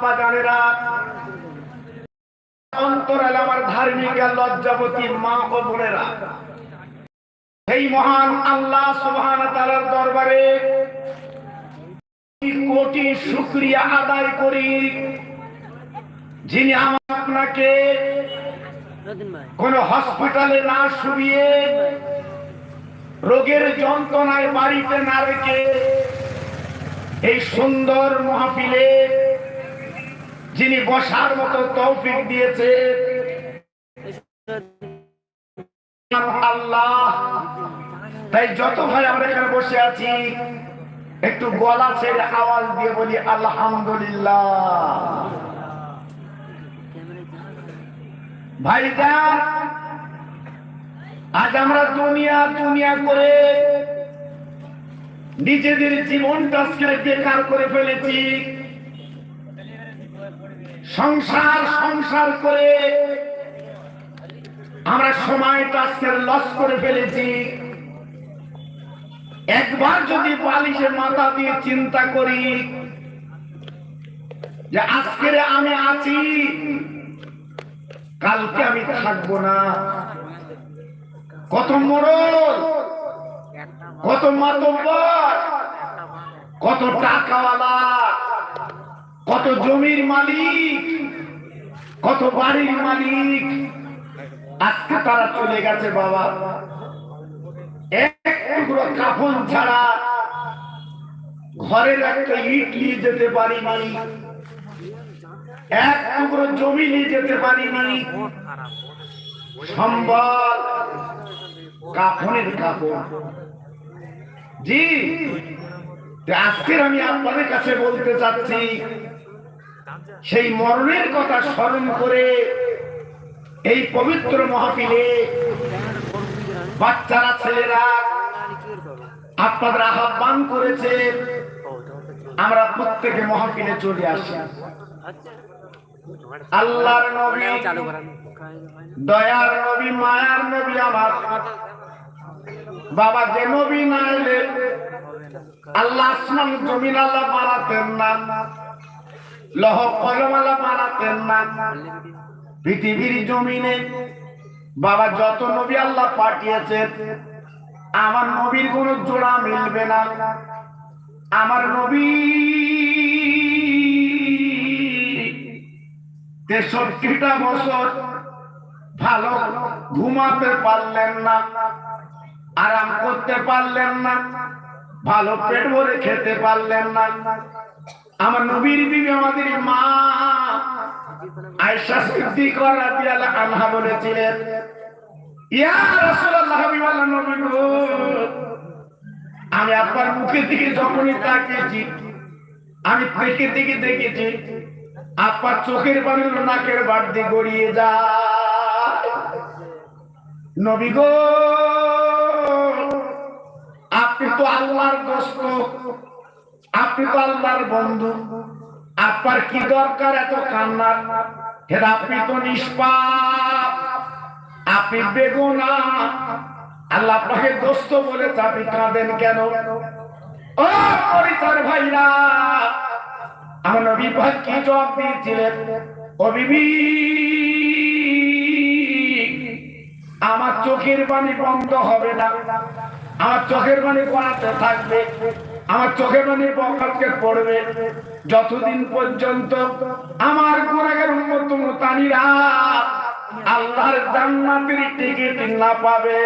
আব্বা অন্তরাল আমার ধার্মিক লজ্জাবতী মা ও বোনেরা, সেই মহান আল্লাহ সুবহান দরবারে কোটি আদায় করি, যিনি আপনাকে কোন হসপিটালে না শুয়ে রোগের যন্ত্রণায় বাড়িতে না রেখে এই সুন্দর মহাপিলে যিনি বসার মতো তৌফিক দিয়েছে। আল্লাহ। তাই যত ভাই আমরা এখানে বসে আছি, একটু গলা ছেড়ে আওয়াজ দিয়ে বলি, আলহামদুলিল্লাহ। ভাইজান আজ আমরা দুনিয়া দুনিয়া করে নিজেদের জীবনটা বেকার করে ফেলেছি। সংসার সংসার করে আমরা সময়টা আজকে লস করে ফেলেছি। একবার যদি বালিশে মাথা দিয়ে চিন্তা করি যে আজকের আমি আছি, কালকে আমি থাকব না। কত মরল কত মাতব্বর, কত টাকাওয়ালা। কত জমির মালিক, কত বাড়ির মালিক, আজকে তারা চলে গেছে বাবা। এক টুকরো কাফন ছাড়া ঘরের একটা ইট নিয়ে যেতে পারিনি, এক টুকরো জমি নিয়ে যেতে পারিনি। সম্বল কাফনের কাপড় জি আজকের আমি আপনাদের কাছে বলতে চাচ্ছি সেই মরণের কথা স্মরণ করে এই পবিত্র মহাপিলে বাচ্চারা, ছেলেরা আপনাদের আহ্বান করেছে, আমরা প্রত্যেকে মহাপিলে চলে আসি। আল্লাহর নবী, দয়ার নবী, মায়ার নবী আমার। বাবা, যে নবী না এলে আল্লাহ আসমান জমিন আল্লাহ বানাতেন না। লহ কলম আল্লাহ বানাতেন না। পৃথিবীর জমিনে বাবা যত নবী আল্লাহ পাঠিয়েছে আমার নবীর কোন জোড়া মিলবে না। আমার নবী তেষট্টিটা বছর ভালো ঘুমাতে পারলেন না, আরাম করতে পারলেন না, ভালো পেট ভরে খেতে পারলেন না। আমার নবীর বিবি আমাদের মা। আয়েশা সিদ্দিক রাদিয়াল্লাহু আনহা বলেছিলেন, ইয়া রাসূলুল্লাহ হাবিবাল্লাহ নবী গো, আমি আপনার মুখের দিকে যখনই তাকিয়েছি, আমি থেকে থেকে দেখেছি, আপনার চোখের পানি নাকের বাদ দিয়ে গড়িয়ে যায়। নবী গো, আপনি তো আল্লাহর দোস্ত আপনি তো আল্লাহর বন্ধু। আপনার কি দরকার এত কান্নার? হের, আপনি তো নিষ্পাপ। আপনি বেগুনা। আল্লাহ আপনাকে দোস্ত বলে আপনি কাঁদেন কেন? আমার নবী পাক কি আমার চোখের পানি বন্ধ হবে না। আমার চোখের পানি পড়াতে থাকবে। আমার চোখের পানি বকাতকে পড়বে। যতদিন পর্যন্ত আমার গুণাগের উন্মত তানিরা আল্লাহর জান্নাতের টিকিট না পাবে।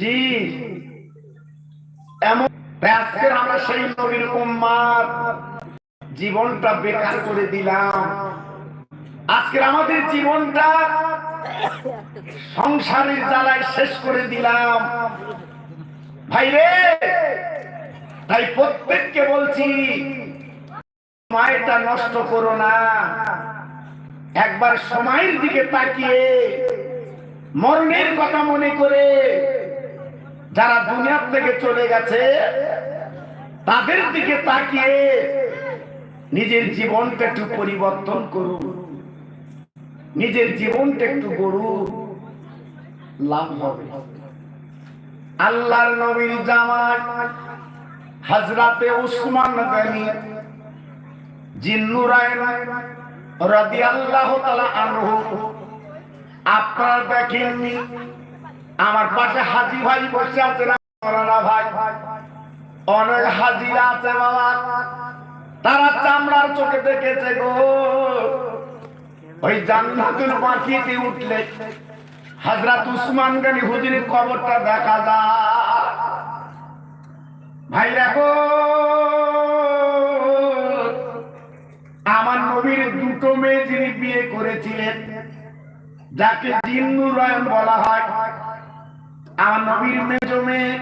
জি। এমন আজকের আমরা সেই নবীর উম্মার জীবনটা বেকার করে দিলাম। আজকের আমাদের জীবনটা সংসারের জ্বালায় শেষ করে দিলাম। ভাই রে তাই প্রত্যেককে বলছি, সময়টা নষ্ট করো না। একবার সময়ের দিকে তাকিয়ে মরণের কথা মনে করে যারা দুনিয়ার থেকে চলে গেছে, তাদের দিকে তাকিয়ে নিজের জীবনটা একটু পরিবর্তন করুন। নিজের জীবনটা একটু গড়ুন লাভ হবে। আল্লাহর নবীর জামাত হজরতে উসমান গনি জিন্নুরায়ন রাদিয়াল্লাহু তাআলা আনহু। আপনারা দেখেননি, আমার পাশে হাজি ভাই বসে আছে না? মৌলানা ভাই। অনেক হাজিরা আছে বাবা। তারা চামড়ার চোখে দেখেছে গো। ওই জান্নাতুল বাকিতে উঠলে হযরত উসমান গনি হুজুরের কবরটা দেখা যায়। ভাই দেখো, আমার নবীর দুটো মেয়ে যিনি বিয়ে করেছিলেন, যাকে জিন্নুরায়ন বলা হয়, আমার নবীর মেজ মেয়ে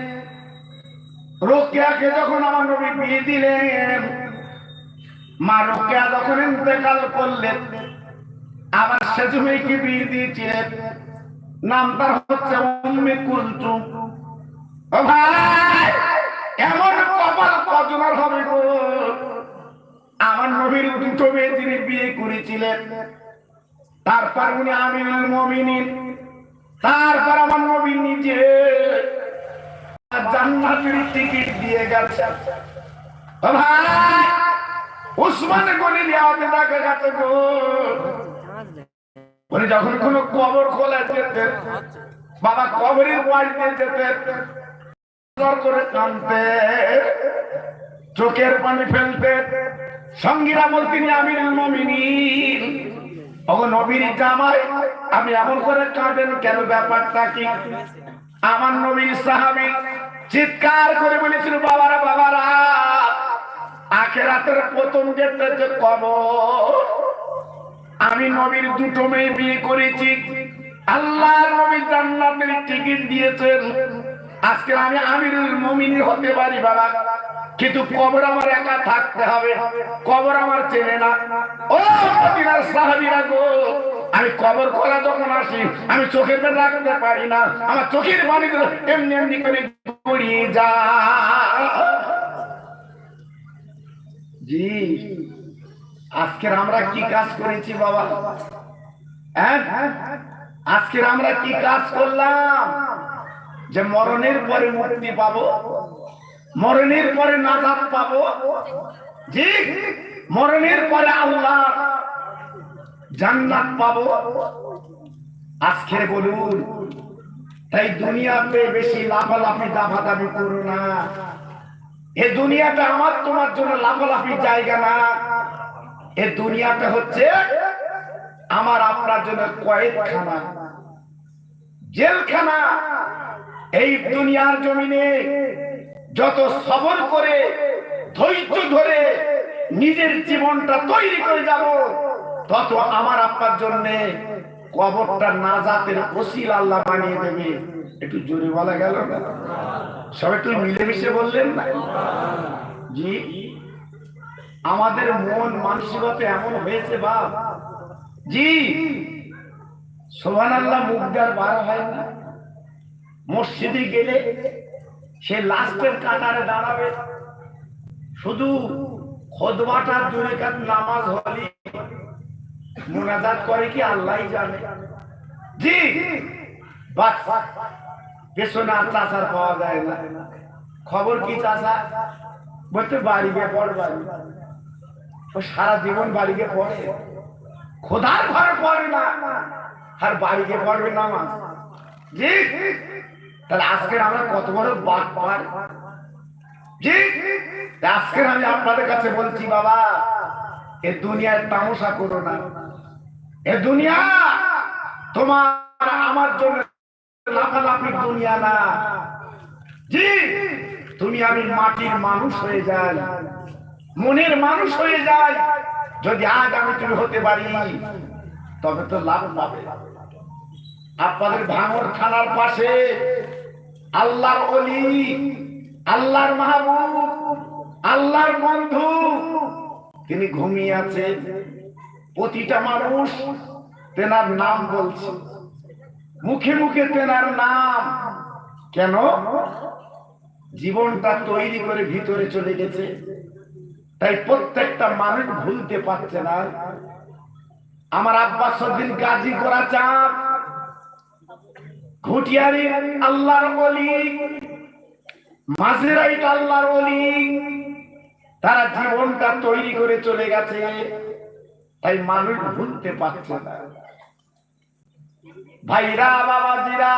রোকেয়াকে যখন আমার নবী বিয়ে দিলেন, মা রোকেয়া যখন ইন্তেকাল করলেন আবার সেজ মেয়েকে বিয়ে দিয়েছিলেন। নাম তার হচ্ছে উম্মে কুলতুম ও ভাই, এমন কপাল কজনের হবে গো। আমার নবীর দুটো মেয়ে যিনি বিয়ে করেছিলেন, তারপর উনি আমিনুল মুমিনিন, তারপর আমার নবী নিজে জান্নাতের টিকিট দিয়ে গেছে ভাই, উসমান গনি দেওয়াতে দেখা গেছে গো। উনি যখন কোন কবর খোলা যেতেন বাবা কবরের বাড়িতে যেতেন করে কানতে চোখের পানি ফেলতে। সঙ্গীরা বলতেন আমিরুল মুমিনিন। ওগো নবীর জামাই, আমি এমন করে কাঁদেন কেন? ব্যাপারটা কি? আমার নবীর সাহাবী চিৎকার করে বলেছিল, বাবারা বাবারা, আখেরাতের প্রথম যে কবর। আমি নবীর দুটো মেয়ে বিয়ে করেছি। আল্লাহ নবী জান্নাতের টিকিট দিয়েছেন। আজকে আমি আমিরুল মুমিনিন হতে পারি বাবা। কিন্তু কবর আমার একা থাকতে হবে। কবর আমার চেনে না। ও মদিনার সাহাবীরা গো, আমি কবর খোলা যখন আসি, আমি চোখের রাখতে পারি না। আমার চোখের পানিগুলো এমনি এমনি করে গড়িয়ে যা জি। আজকের আমরা কি কাজ করেছি বাবা? হ্যাঁ? আজকের আমরা কি কাজ করলাম? যে মরণের পরে মুক্তি পাবো, মরণের পরে নাজাত পাবো। জি, মরণের পরে আল্লাহ জান্নাত পাবো। আজকের বলুন, তাই দুনিয়াতে বেশি লাফালাফি, দাফাদাফি করো না। এ দুনিয়াটা আমার, তোমার জন্য লাফালাফির জায়গা না। এ দুনিয়াটা হচ্ছে আমার আপনার জন্য কয়েকখানা। জেলখানা। এই দুনিয়ার জমিনে যত সবর করে, ধৈর্য ধরে নিজের জীবনটা তৈরি করে যাব, তত আমার আপনার জন্য কবরটা না জাতের ওসিল আল্লাহ বানিয়ে দেবে। একটু জোরে বলা গেল? না সবাই একটু মিলেমিশে বললেন না? জি? আমাদের মন মানসিকতা এমন হয়েছে, বাপ। জি। সোহান আল্লাহ মুখদার বার হয় না। মসজিদে গেলে সে লাস্টের কাতারে দাঁড়াবে। শুধু খোদবাটার জোরে কাত নামাজ হলি মোনাজাত করে কি আল্লাহ জানে। জি। পেছনে আর চাষার পাওয়া যায় না। খবর কি চাষা বলতে বাড়ি পড় বাড়ি ও সারা জীবন বাড়ি গিয়ে পড়ে। খোদার ঘরে পড়ে না, আর বাড়ি গিয়ে পড়বে নামাজ জি, তাহলে আজকের আমরা কত বড় বাদ পার জি আজকের আমি আপনাদের কাছে বলছি, বাবা, এ দুনিয়ার তামসা করো না। এ দুনিয়া তোমার আমার জন্য লাফালাফির দুনিয়া না। জি, তুমি আমি মাটির মানুষ হয়ে যাই। মনের মানুষ হয়ে যায়। যদি আজ আমি তুমি হতে পারি, তবে তো লাভ পাবে। আপনাদের ভাঙর থানার পাশে আল্লাহর অলি, আল্লাহর মাহবুব, আল্লাহর বন্ধু, তিনি ঘুমিয়ে আছে। প্রতিটা মানুষ তেনার নাম বলছে। মুখে মুখে তেনার নাম। কেন? জীবনটা তৈরি করে ভিতরে চলে গেছে। তাই প্রত্যেকটা মানুষ ভুলতে পারছে না। আমার আব্বাস উদ্দিন গাজী করা চাঁদ ঘুটিয়ারি আল্লাহর বলি মাঝেরাই আল্লাহর অলি তারা জীবনটা তৈরি করে চলে গেছে। তাই মানুষ ভুলতে পারছে না। ভাইরা, বাবাজিরা,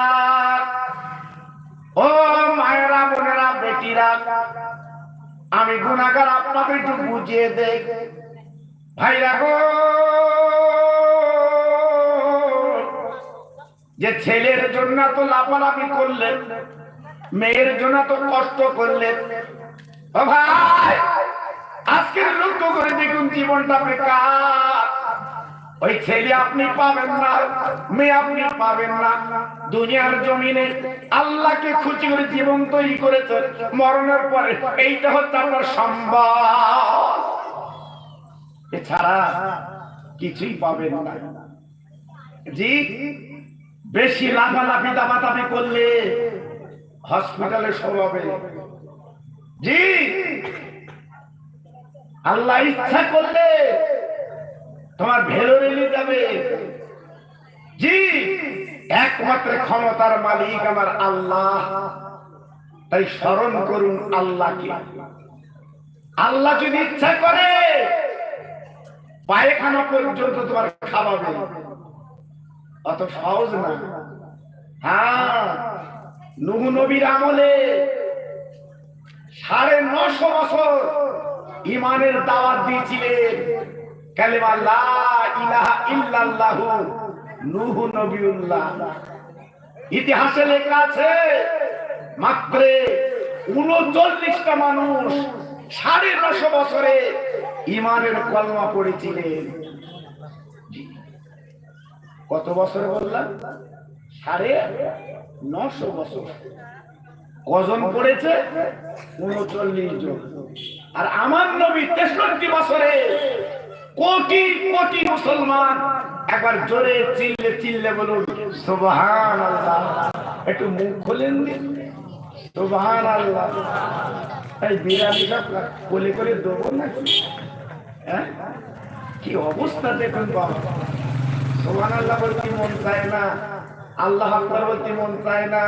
ও মায়েরা, বোনেরা, বেটিরা আমি গুণাগার আপনাকে একটু বুঝিয়ে দেই। ভাইরা গো যে ছেলের জন্য তো লাফালাফি করলেন মেয়ের জন্য তো কষ্ট করলেন ও ভাই, আজকের লক্ষ্য করে দেখুন জীবনটা বেকার। ওই ছেলে আপনি পাবেন না, মেয়ে আপনি পাবেন না। দুনিয়ার জমিনে আল্লাহকে খুশি করে জীবন তৈরি করেছেন মরণের পরে। এইটা হচ্ছে আপনার সম্ভব এছাড়া কিছুই পাবেন না। জি, বেশি লাফালাফি দাবাতাবি করলে হসপিটালে সবাবে জি, আল্লাহ ইচ্ছা করলে তোমার ভেলোরেলি যাবে। জি। একমাত্র ক্ষমতার মালিক আমার আল্লাহ। তাই স্মরণ করুন আল্লাহকে। আল্লাহ যদি ইচ্ছা করে, পায়খানা পর্যন্ত তোমার খাওয়াবে। অত সহজ না। হ্যাঁ নুহু নবীর আমলে সাড়ে নশো বছর ইমানের দাওয়াত দিয়েছিলেন। কালেমা লা ইলাহা ইল্লাল্লাহু নূহু নবিউল্লাহ। ইতিহাসে লেখা আছে, মাত্র উনচল্লিশটা মানুষ সাড়ে নশো বছরে ইমানের কলমা পড়েছিলেন। কত বছরে বললাম? সাড়ে নশো বছর। কজন পড়েছে? উনচল্লিশ জন। আর আমার নবী তেষট্টি বছরে কোটি কোটি মুসলমান একবার জোরে চিল্লে চিল্লে বলুন সুবহান আল্লাহ একটু মুখ খোলেন সুবহান আল্লাহ এই বিরামিটা কোলে করে দেবো নাকি? হ্যাঁ? কি অবস্থা দেখুন বাবা। সুবহান আল্লাহ বলতে মন চায় না? আল্লাহ আকবার বলতে মন চায় না?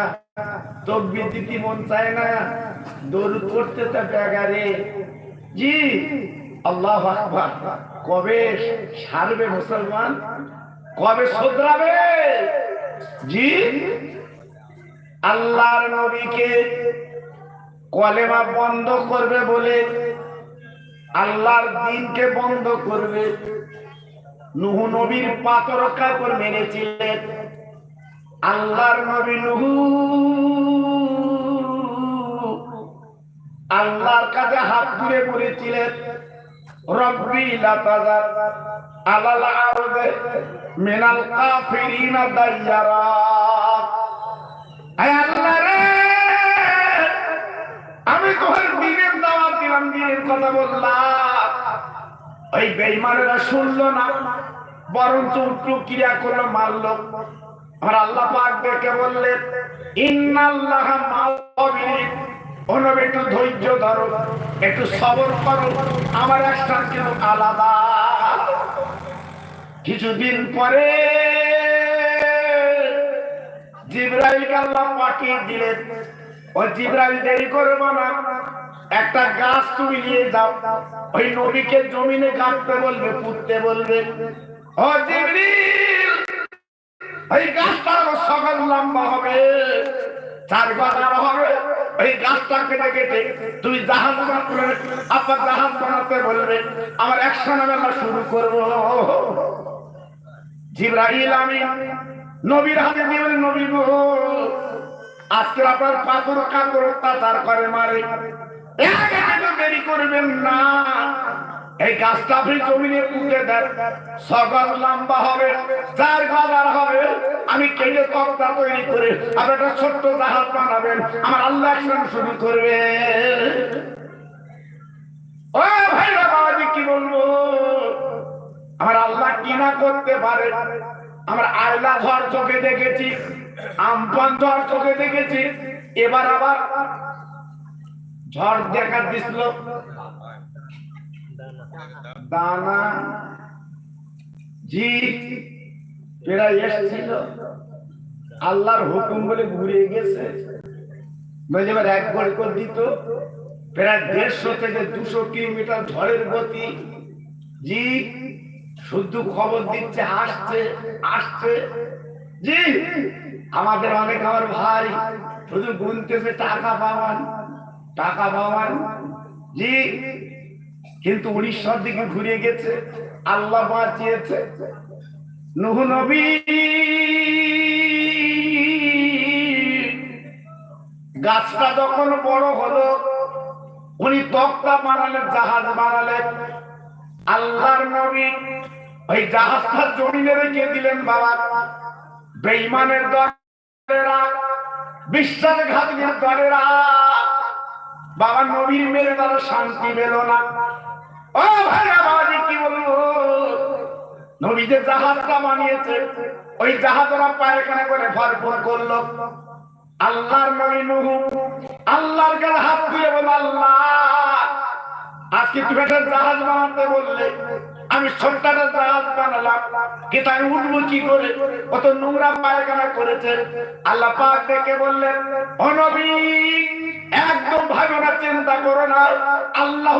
তকবির দিতে মন চায় না? দরুদ পড়তে তো ব্যাগারে জি, আল্লাহ আকবার। কবে সারবে মুসলমান? কবে শুধরাবে? জি? আল্লাহর নবীকে কলেমা বন্ধ করবে বলে আল্লাহর দিনকে বন্ধ করবে। নুহু নবীর পাতর কাপড় মেরেছিলেন। আল্লাহর নবী নুহু আল্লাহর কাছে হাত তুলে বলেছিলেন রব্বি আমি তোমার দিনের দাওয়াত দিলাম, দিনের কথা বললাম। ওই বেঈমানেরা শুনলো না, বরঞ্চ উল্টো ক্রিয়া করল, মারলো। আমার আল্লাহ পাক দেখে বললেন, ইন্নাল্লাহ একটু ধৈর্য ধরো, একটু সবর করো, আমার একটা আলাদা। কিছুদিন পরে জিব্রাইলকে আল্লাহ পাঠিয়ে দিলেন। ও জিব্রাইল দেরি করব না, একটা গাছ তুমি নিয়ে যাও। ওই নবীকে জমিনে কাটতে বলবে, পুঁততে বলবে। ও ওই গাছটা সকাল লম্বা হবে। গাছটা কেটে কেটে তুই জাহাজ বানাবে আপনার জাহাজ বানাতে বলবে, আমার আমরা শুরু করব। জিব্রাহিল আমি, নবীর হাতে দিবেন নবী গো আজকে আপনার পাথর কাতর অত্যাচার করে মারে। এক দেরি করবেন না। এই গাছটা আপনি জমিনে পুঁতে দেন। সকাল লম্বা হবে চার বাজার হবে, আমি কেটে তক্তা তৈরি করে আপনার একটা ছোট্ট জাহাজ বানাবেন। আমার আল্লাহ একজন শুরু করবে। ও ভাই বাবাজি, কি বলব? আমার আল্লাহ কি না করতে পারে। আমার আয়লা ঝড় চোখে দেখেছি আমপান ঝড় চোখে দেখেছি। এবার আবার ঝড় দেখা দিছিল। দানা জি এরা এসেছিল, আল্লাহর হুকুম বলে ঘুরে গেছে। এক দিত, প্রায় দেড়শো থেকে দুশো কিলোমিটার ঝড়ের গতি। জি খবর দিচ্ছে, আসছে আসছে। জি আমাদের অনেক আমার ভাই, শুধু গুনতেছে টাকা পাওয়ান টাকা পাওয়ান জি কিন্তু উড়িষ্যার দিকে ঘুরে গেছে, আল্লাহ বাঁচিয়েছে। নুহ নবী। গাছটা যখন বড় হলো, উনি তক্তা বানালেন, জাহাজ বানালেন। আল্লাহর নবী ওই জাহাজটা জমিনে রেখে দিলেন বাবা। বেইমানের দলেরা বিশ্বাসঘাতকের দলেরা, বাবা নবীর মেরে তারা শান্তি পেল না। ও ভাই কি বলব? নবী যে জাহাজটা বানিয়েছে ওই জাহাজ ওরা পায়খানা করে ভরপুর করল। আল্লাহর নবী আল্লাহর কাছে হাত দিয়ে বল আল্লাহ, আজকে তুমি একটা জাহাজ বানাতে বললে। আমি একটা জাহাজ বানালাম। কিন্তু আমি উঠবো করে কত নোংরা পায়খানা করেছে। আল্লাহ পাক দেখে বললেন, ও নবী, একদম ভাবে না, চিন্তা করো না। আল্লাহ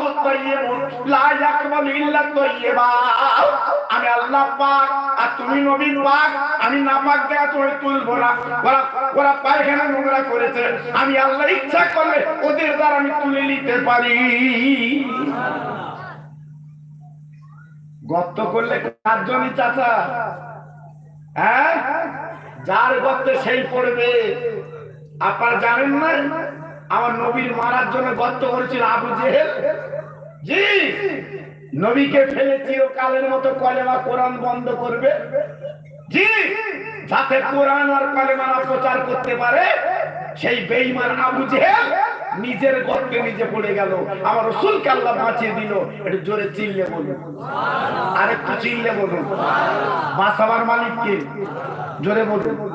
আমি আল্লাহ পাক, আর তুমি নবী পাক, আমি না পাক দেখা তুমি তুলবো না। ওরা ওরা পায়খানা নোংরা করেছে। আমি আল্লাহ ইচ্ছা করলে ওদের দ্বারা আমি তুলে নিতে পারি। গর্ত করলে কার চাচা? হ্যাঁ? যার গর্তে সেই পড়বে। আপনারা জানেন না? আমার নবীর মারার জন্য গর্ত করেছিল আবু জেহেল। জি! নবীকে ফেলে চিরকালের মতো কলেমা কোরআন বন্ধ করবে। জি! যাতে কোরআন আর কলেমা প্রচার করতে পারে, সেই বেঈমান আবু জেহেল নিজের গর্তে নিজে পড়ে গেল। আমার রসুলকে আল্লাহ বাঁচিয়ে দিল। একটু জোরে চিল্লে বলুন। আর একটু চিল্লে বলুন। বাঁচাবার মালিককে জোরে বলুন।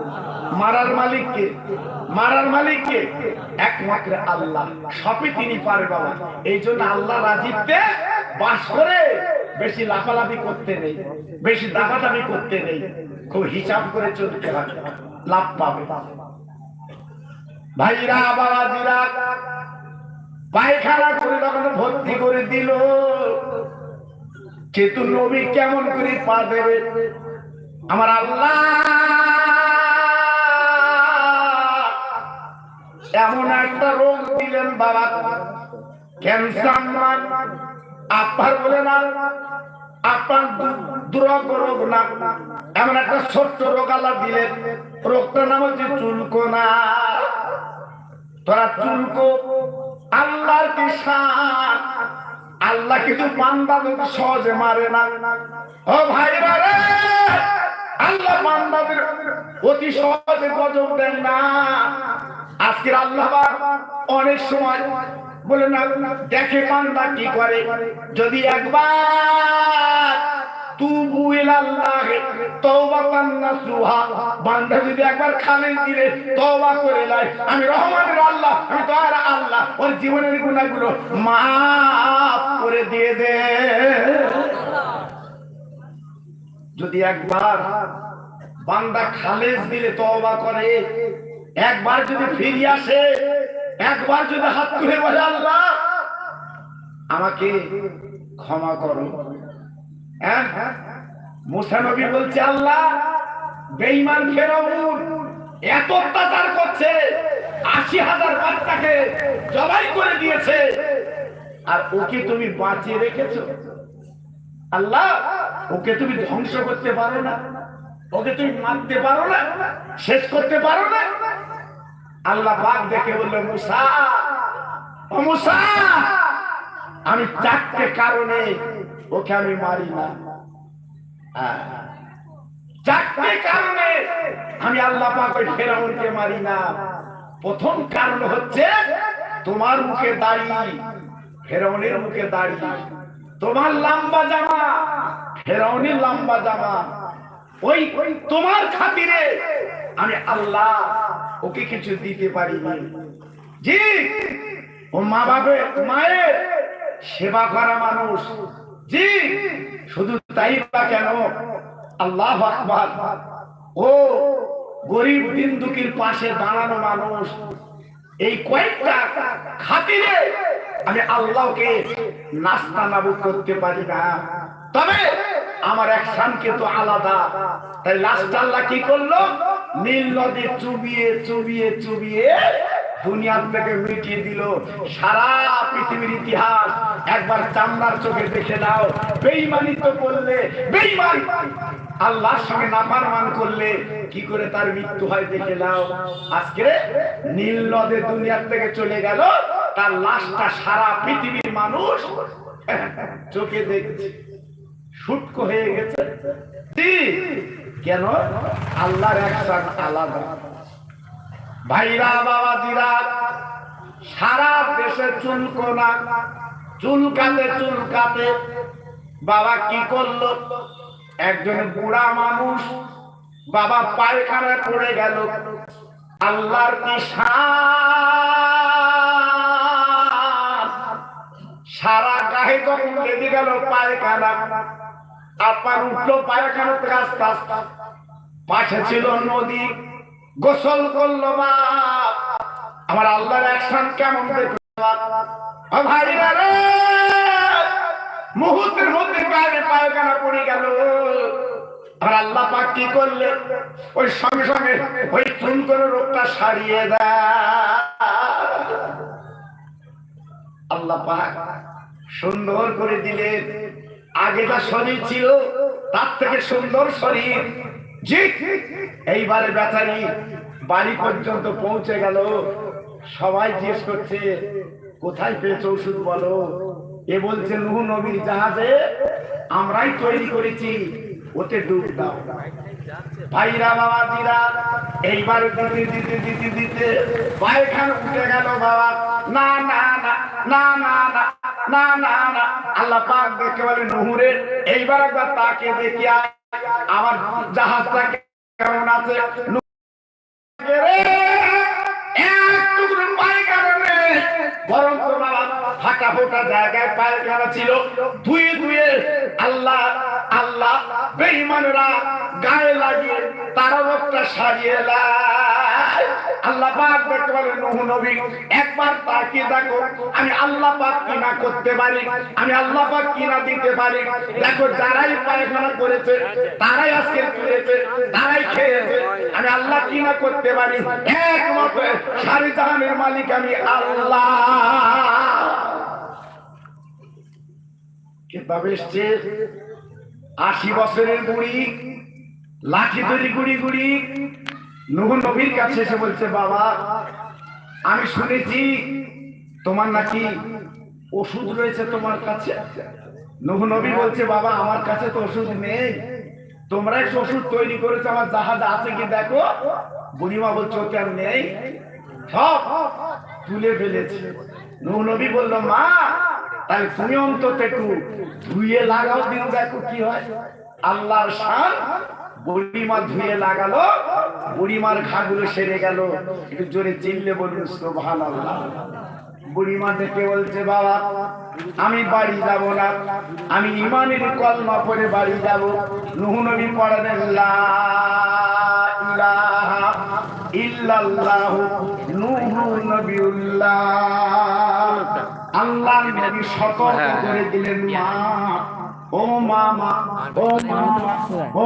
মারার মালিককে মারার মালিককে। একমাত্র আল্লাহ। সবই তিনি পারে বাবা। এই জন্য আল্লাহ রাজিত্বে বাস করে। বেশি লাফালাফি করতে নেই। বেশি দাবাদাবি করতে নেই। খুব হিসাব করে চলতে হবে লাভ পাবে। ভাইরা, বাবাজিরা, পায়খানা করে তখন ভর্তি করে দিল কিন্তু নবী কেমন করে পা দেবে? আমার আল্লাহ, এমন একটা রোগ দিলেন বাবা। ক্যান্সার নয় আপনার বলে না, আপনার দুরগ রোগ না, এমন একটা ছোট্ট রোগ আল্লাহ দিলেন। রোগটার নাম হচ্ছে চুলকোনা। তোরা চুলকো আল্লাহর কি শান আল্লাহ কিন্তু বান্দা যদি সহজে মারে না। ও ভাইরা রে, আল্লাহ বান্দাদের অতি সহজে গজব দেন না। আজকের আল্লাহ অনেক সময় বলে না, দেখে বান্দা কি করে? যদি একবার তুবু ইলাল্লাহি তাওবাতান নাসুহা। বান্দা যদি একবার খালি দিলে তওবা করে লাই আমি রহমানের আল্লাহ, আমি দয়ার আল্লাহ, ওর জীবনের গুনাহগুলো মাফ করে দিয়ে দে। যদি একবার বান্দা খালেজ দিলে তওবা করে, একবার যদি ফিরে আসে, একবার যদি হাত তুলে বলে, আল্লাহ, আমাকে ক্ষমা করো। হ্যাঁ? মুসা নবী বলছে, আল্লাহ, বেঈমান ফেরাউন এত অত্যাচার করছে, আশি হাজার বাচ্চাকে জবাই করে দিয়েছে। আর ওকে তুমি বাঁচিয়ে রেখেছো? আল্লাহ, ওকে তুমি ধ্বংস করতে পারো না। ওকে তুমি মারতে পারো না, শেষ করতে পারো না। আল্লাহ বাঘ দেখে বলল, মুসা মুসা, আমি চারটে কারণে ওকে আমি মারি না। হ্যাঁ। চারটে কারণে আমি আল্লাহ পাক ফেরাউনকে মারি না। প্রথম কারণ হচ্ছে তোমার মুখে দাড়ি, ফেরাউনের মুখে দাড়ি। তোমার লম্বা জামা, ফেরাউনের লম্বা জামা। ওই ওই তোমার খাতিরে আমি আল্লাহ ওকে কিছু দিতে পারিনি। জি, ও মা বাপে মায়ের সেবা করা মানুষ। জি, শুধু তাই বা কেন? আল্লাহ ও গরিব দিন দুঃখীর পাশে দাঁড়ানো মানুষ, এই কয়েকটা খাতিরে আমি আল্লাহকে নাস্তা নাবুদ করতে পারি না। তবে আমার অ্যাকশন তো আলাদা। তাই লাস্ট আল্লাহ কি করল? নীল নদী চুবিয়ে চুবিয়ে চুবিয়ে দুনিয়ার থেকে মিটিয়ে দিল। সারা পৃথিবীর ইতিহাস একবার চামড়ার চোখে দেখে বেইমানি তো করলে আল্লাহর সঙ্গে করলে কি করে তার মৃত্যু হয় দেখে নাও। আজকে নীল নদে দুনিয়ার থেকে চলে গেল, তার লাশটা সারা পৃথিবীর মানুষ চোখে দেখছে। শুটকো হয়ে গেছে। কেন? আল্লাহর একসাথ আলাদা। ভাইরা বাবাজিরা, সারা দেশে চুলকোনা, চুলকাতে চুলকাতে বাবা কি করল? একজন বুড়া মানুষ বাবা পায়খানায় পড়ে গেল। আল্লাহর! সারা? গায়ে যখন লেগে গেল পায়খানা আপনার উঠল পায়খানা থেকে আস্তে আস্তে। পাশে ছিল নদী গোসল করল বাপ আমার আল্লাহর অ্যাকশন কেমন রে। মুহূর্তের মধ্যে গায়ে পায়খানা পড়ে গেল। আর আল্লাহ পাক কি করলে? ওই সঙ্গে সঙ্গে ওই চুন করে রোগটা সারিয়ে দেয়। আল্লাহ পাক সুন্দর করে দিলেন। আগে যা শরীর ছিল, তার থেকে সুন্দর শরীর। এইবারে বেচারি বাড়ি পর্যন্ত পৌঁছে গেল। সবাই জিজ্ঞেস করছে, কোথায় পেয়েছ ওষুধ বলো? এ বলছে, নুহ নবীর জাহাজে। আমরাই তৈরি করেছি, ওতে ডুব দাও। ভাইরা বাবা দিরা এইবার দিতে দিতে দিতে দিতে পায়খানা উঠে গেল বাবা। না না না না না না না না না। আল্লাহ পাক দেখে বলে, নুহুরে, এইবার একবার তাকে দেখি আয়। আমার জাহাজটা কেমন আছে এক পায়খানা নেই। বরং তো বাবা ফাটা জায়গায় পায়খানা ছিল। ধুয়ে ধুয়ে আল্লাহ আল্লাহ গায়ে লাগিয়ে তারা রোগটা সারিয়ে আল্লাহ পাক দেখতে নূহ নবী, একবার তাকিয়ে দেখো, আমি আল্লাহ পাক কি না করতে পারি, আমি আল্লাহ পাক কি না দিতে পারি। দেখো, যারাই পায়খানা করেছে, তারাই আজকে তুলেছে তারাই খেয়েছে, আমি আল্লাহ কিনা করতে পারি। একমাত্র সারি জাহানের মালিক আমি আল্লাহ। আশি বছরের লাঠি তৈরি গুড়ি গুড়ি নবীর কাছে এসে বলছে, বাবা, আমি শুনেছি তোমার নাকি ওষুধ রয়েছে তোমার কাছে। নুহ নবী বলছে, বাবা, আমার কাছে তো ওষুধ নেই। তোমরা ওষুধ তৈরি করেছ, আমার জাহাজ আছে কি দেখো? বুড়িমা বলছে আর নেই। সব তুলে ফেলেছে। নবী বলল, মা, তাই তুমি অন্তত একটু ধুয়ে লাগাও দিন দেখো কি হয়? আল্লাহর শান, বুড়িমা ধুয়ে লাগালো, বুড়িমার ঘাগুলো সেরে গেল। একটু জোরে চিল্লে বলুন সোভান বুড়িমা দেখে বলছে, বাবা, আমি বাড়ি যাব না। আমি ইমানের কলমা পড়ে বাড়ি যাব। নুহ নবী পড়ালেন, লা ইলাহা ইল্লাল্লাহ সতর্ক করে দিলেন মা। ও মা ও মামা ও